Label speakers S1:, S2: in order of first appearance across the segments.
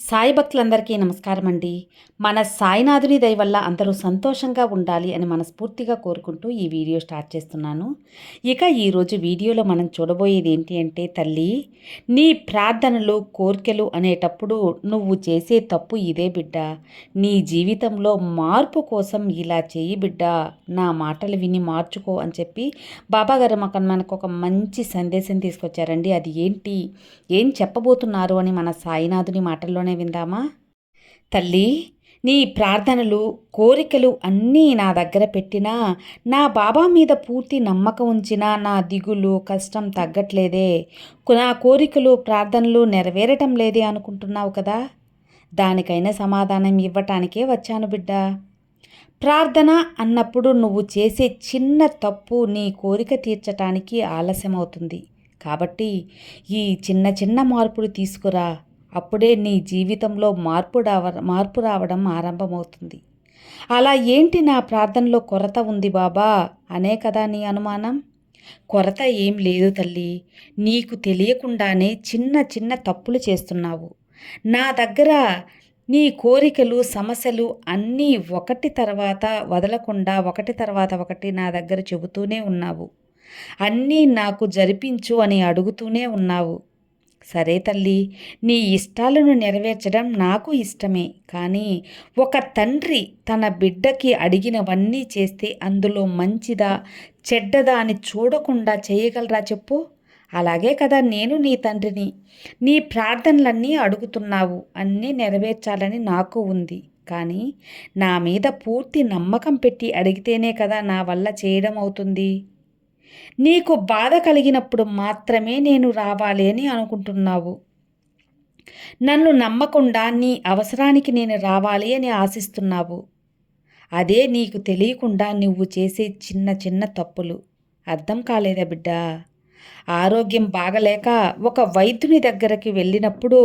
S1: సాయి భక్తులందరికీ నమస్కారం అండి మన సాయినాథుని దయ వల్ల అందరూ సంతోషంగా ఉండాలి అని మనస్ఫూర్తిగా కోరుకుంటూ ఈ వీడియో స్టార్ట్ చేస్తున్నాను. ఇక ఈరోజు వీడియోలో మనం చూడబోయేది ఏంటి అంటే తల్లి నీ ప్రార్థనలు కోరికలు అనేటప్పుడు నువ్వు చేసే తప్పు ఇదే బిడ్డ. నీ జీవితంలో మార్పు కోసం ఇలా చేయి బిడ్డ. నా మాటలు విని మార్చుకో అని చెప్పి బాబాగారు మాకు మనకు ఒక మంచి సందేశం తీసుకొచ్చారండి. అది ఏంటి? ఏం చెప్పబోతున్నారు అని మన సాయినాథుని మాటల్లో మాటల్లోనే విందామా? తల్లి నీ ప్రార్థనలు కోరికలు అన్నీ నా దగ్గర పెట్టినా నా బాబా మీద పూర్తి నమ్మకం ఉంచినా నా దిగులు కష్టం తగ్గట్లేదే. నా కోరికలు ప్రార్థనలు నెరవేరటం లేదే అనుకుంటున్నావు కదా? దానికైనా సమాధానం ఇవ్వటానికే వచ్చాను బిడ్డ. ప్రార్థన అన్నప్పుడు నువ్వు చేసే చిన్న తప్పు నీ కోరిక తీర్చటానికి ఆలస్యమవుతుంది. కాబట్టి ఈ చిన్న చిన్న మార్పులు తీసుకురా. అప్పుడే నీ జీవితంలో మార్పు రావ మార్పు రావడం ఆరంభమవుతుంది. అలా ఏంటి నా ప్రార్థనలో కొరత ఉంది బాబా? అనే కదా నీ అనుమానం. కొరత ఏం లేదు తల్లి. నీకు తెలియకుండానే చిన్న చిన్న తప్పులు చేస్తున్నావు. నా దగ్గర నీ కోరికలు సమస్యలు అన్నీ ఒకటి తర్వాత వదలకుండా ఒకటి తర్వాత ఒకటి నా దగ్గర చెబుతూనే ఉన్నావు. అన్నీ నాకు జరిపించు అని అడుగుతూనే ఉన్నావు. సరే తల్లి నీ ఇష్టాలను నెరవేర్చడం నాకు ఇష్టమే. కానీ ఒక తండ్రి తన బిడ్డకి అడిగినవన్నీ చేస్తే అందులో మంచిదా చెడ్డదా అని చూడకుండా చేయగలరా చెప్పు? అలాగే కదా నేను నీ తండ్రిని. నీ ప్రార్థనలన్నీ అడుగుతున్నావు. అన్నీ నెరవేర్చాలని నాకు ఉంది. కానీ నా మీద పూర్తి నమ్మకం పెట్టి అడిగితేనే కదా నా వల్ల చేయడం అవుతుంది. నీకు బాధ కలిగినప్పుడు మాత్రమే నేను రావాలి అని అనుకుంటున్నావు. నన్ను నమ్మకుండా నీ అవసరానికి నేను రావాలి అని ఆశిస్తున్నావు. అదే నీకు తెలియకుండా నువ్వు చేసే చిన్న చిన్న తప్పులు. అర్థం కాలేదా బిడ్డ? ఆరోగ్యం బాగలేక ఒక వైద్యుని దగ్గరికి వెళ్ళినప్పుడు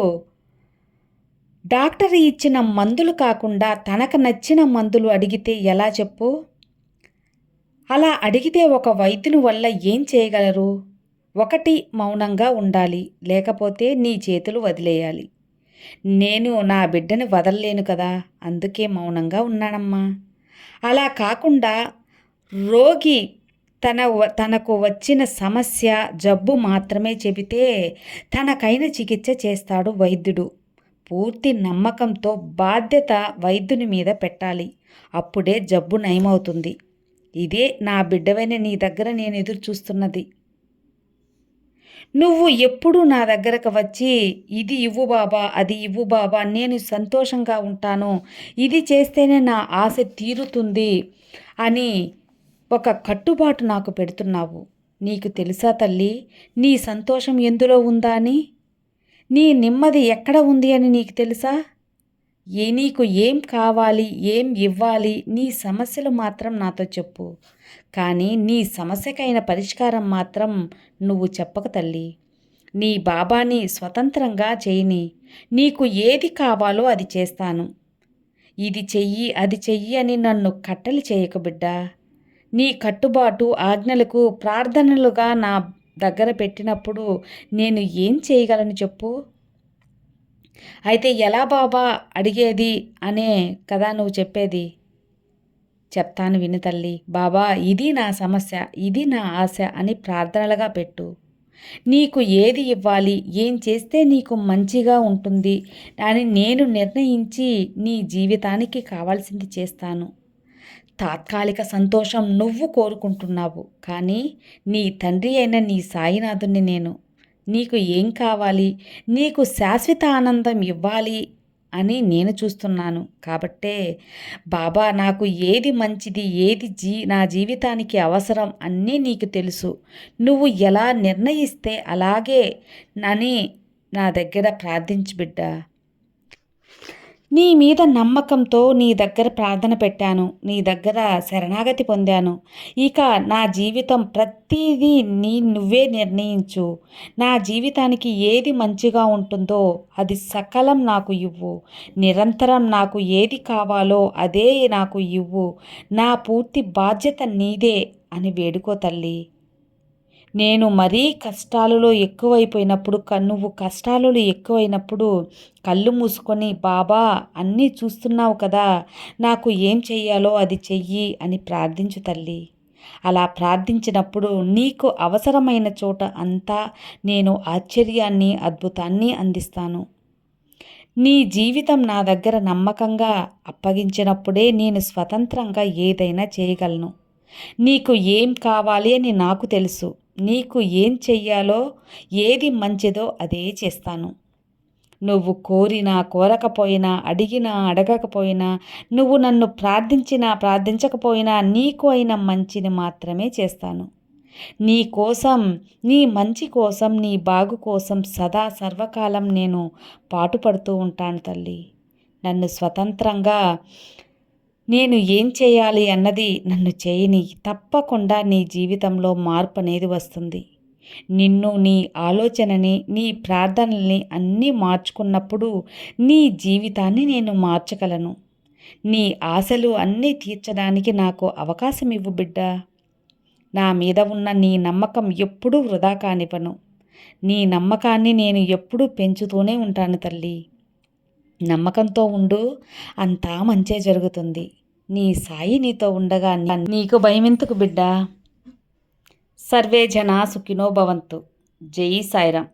S1: డాక్టర్ ఇచ్చిన మందులు కాకుండా తనకు నచ్చిన మందులు అడిగితే ఎలా చెప్పు? అలా అడిగితే ఒక వైద్యుని వల్ల ఏం చేయగలరు? ఒకటి మౌనంగా ఉండాలి లేకపోతే నీ చేతులు వదిలేయాలి. నేను నా బిడ్డని వదలలేను కదా అందుకే మౌనంగా ఉన్నానమ్మా. అలా కాకుండా రోగి తన తనకు వచ్చిన సమస్య జబ్బు మాత్రమే చెబితే తనకైన చికిత్స చేస్తాడు వైద్యుడు. పూర్తి నమ్మకంతో బాధ్యత వైద్యుని మీద పెట్టాలి. అప్పుడే జబ్బు నయమవుతుంది. ఇదే నా బిడ్డవైన నీ దగ్గర నేను ఎదురు చూస్తున్నది. నువ్వు ఎప్పుడూ నా దగ్గరకు వచ్చి ఇది ఇవ్వు బాబా అది ఇవ్వు బాబా నేను సంతోషంగా ఉంటాను ఇది చేస్తేనే నా ఆశ తీరుతుంది అని ఒక కట్టుబాటు నాకు పెడుతున్నావు. నీకు తెలుసా తల్లి నీ సంతోషం ఎందులో ఉందా అని? నీ నెమ్మది ఎక్కడ ఉంది అని నీకు తెలుసా? ఏ నీకు ఏం కావాలి ఏం ఇవ్వాలి నీ సమస్యలు మాత్రం నాతో చెప్పు. కానీ నీ సమస్యకైన పరిష్కారం మాత్రం నువ్వు చెప్పక తల్లి. నీ బాబాని స్వతంత్రంగా చేయని నీకు ఏది కావాలో అది చేస్తాను. ఇది చెయ్యి అది చెయ్యి అని నన్ను కట్టలు చేయక బిడ్డా. నీ కట్టుబాటు ఆజ్ఞలకు ప్రార్థనలుగా నా దగ్గర పెట్టినప్పుడు నేను ఏం చేయగలను చెప్పు? అయితే ఎలా బాబా అడిగేది అనే కదా నువ్వు చెప్పేది? చెప్తాను విను తల్లి. బాబా ఇది నా సమస్య ఇది నా ఆశ అని ప్రార్థనలుగా పెట్టు. నీకు ఏది ఇవ్వాలి ఏం చేస్తే నీకు మంచిగా ఉంటుంది అని నేను నిర్ణయించి నీ జీవితానికి కావాల్సింది చేస్తాను. తాత్కాలిక సంతోషం నువ్వు కోరుకుంటున్నావు. కానీ నీ తండ్రి అయిన నీ సాయినాథుని నేను నీకు ఏం కావాలి? నీకు శాశ్వత ఆనందం ఇవ్వాలి అని నేను చూస్తున్నాను. కాబట్టే బాబా నాకు ఏది మంచిది ఏది జీ నా జీవితానికి అవసరం అన్నీ నీకు తెలుసు. నువ్వు ఎలా నిర్ణయిస్తే అలాగే నని నా దగ్గర ప్రార్థించి బిడ్డా. నీ మీద నమ్మకంతో నీ దగ్గర ప్రార్థన పెట్టాను. నీ దగ్గర శరణాగతి పొందాను. ఇక నా జీవితం ప్రతిదీ నీ నువ్వే నిర్ణయించు. నా జీవితానికి ఏది మంచిగా ఉంటుందో అది సకలం నాకు ఇవ్వు. నిరంతరం నాకు ఏది కావాలో అదే నాకు ఇవ్వు. నా పూర్తి బాధ్యత నీదే అని వేడుకో తల్లి. నేను మరీ కష్టాలలో ఎక్కువైపోయినప్పుడు నువ్వు కష్టాలలో ఎక్కువైనప్పుడు కళ్ళు మూసుకొని బాబా అన్నీ చూస్తున్నావు కదా నాకు ఏం చెయ్యాలో అది చెయ్యి అని ప్రార్థించు తల్లి. అలా ప్రార్థించినప్పుడు నీకు అవసరమైన చోట అంతా నేను ఆశ్చర్యాన్ని అద్భుతాన్ని అందిస్తాను. నీ జీవితం నా దగ్గర నమ్మకంగా అప్పగించినప్పుడే నేను స్వతంత్రంగా ఏదైనా చేయగలను. నీకు ఏం కావాలి అని నాకు తెలుసు. నీకు ఏం చెయ్యాలో ఏది మంచిదో అదే చేస్తాను. నువ్వు కోరినా కోరకపోయినా అడిగినా అడగకపోయినా నువ్వు నన్ను ప్రార్థించినా ప్రార్థించకపోయినా నీకు అయిన మంచిని మాత్రమే చేస్తాను. నీ కోసం నీ మంచి కోసం నీ బాగు కోసం సదా సర్వకాలం నేను పాటుపడుతూ ఉంటాను తల్లి. నన్ను స్వతంత్రంగా నేను ఏం చేయాలి అన్నది నన్ను చేయని తప్పకుండా నీ జీవితంలో మార్పు అనేది వస్తుంది. నిన్ను నీ ఆలోచనని నీ ప్రార్థనల్ని అన్నీ మార్చుకున్నప్పుడు నీ జీవితాన్ని నేను మార్చగలను. నీ ఆశలు అన్నీ తీర్చడానికి నాకు అవకాశం ఇవ్వు బిడ్డ. నా మీద ఉన్న నీ నమ్మకం ఎప్పుడూ వృధా కానివ్వను. నీ నమ్మకాన్ని నేను ఎప్పుడూ పెంచుతూనే ఉంటాను తల్లి. నమ్మకంతో ఉండు అంతా మంచే జరుగుతుంది. నీ సాయి నీతో ఉండగా నీకు భయమెందుకు బిడ్డా? సర్వే జనా సుఖినో భవంతు. జై సాయిరామ్.